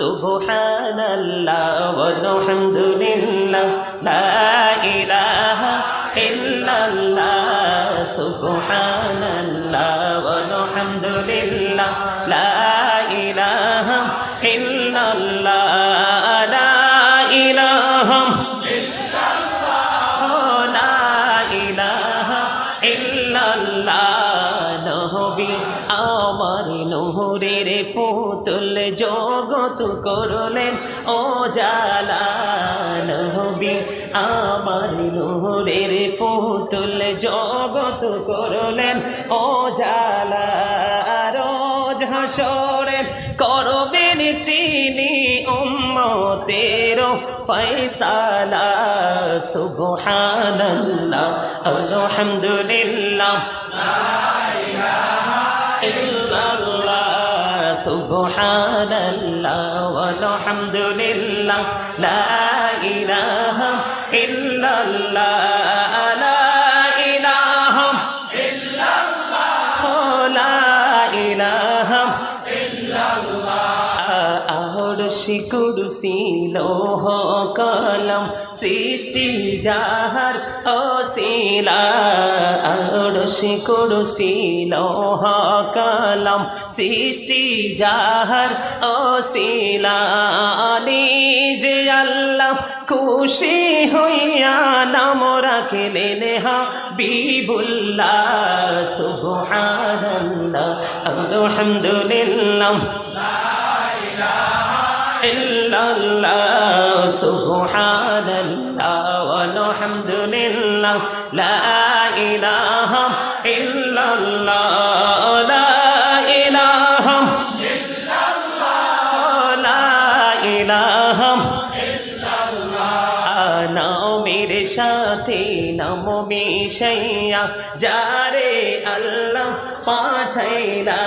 সুবহানাল্লাহ ওয়ালহামদুলিল্লাহ লা ইলাহা ইল্লাল্লাহ সুবহানাল্লাহ ইলাহা ইল্লাল্লাহ। নহরের ফুতুল জগত করলেন ও জালা নবী। আমার নহরের ফুতুল জগত করলেন ও জালা হাসরেন করবেন তিনি উম্মতের ফয়সালা। সুবহানাল্লাহ, আলহামদুলিল্লাহ। ইল্লাল্লাহ সুবহানাল্লাহ ওয়ালহামদুলিল্লাহ লা ইলাহা ইল্লাল্লাহ, লা ইলাহা ইল্লাল্লাহ, লা ইলাহা আহরশি কুরসি লোহ কলম সৃষ্টি যাহার আহরশি কুরসি লোহ কলম সৃষ্টি যাহার অশিলা যে আল্লাহ খুশি হইয়া নাম রাখিলেন। হা বিবুল্লাহ সুবহানাল্লাহ, আলহামদুলিল্লাহ। ইল্লাল্লাহ লা ইলাহা নামের সাথে নাম মিশাইয়া, যারে আল্লাহ পাঠাইলা।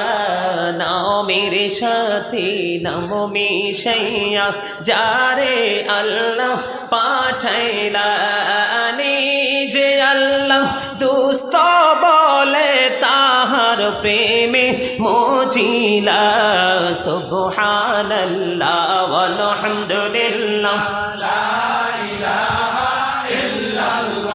নামের সাথে নাম মিশাইয়া, যারে আল্লাহ পাঠাইলা। নিজে আল্লাহ দুস্ত প্রেমে মোজিলা সুবহানাল্লাহ আলহামদুলিল্লাহ লা ইলাহা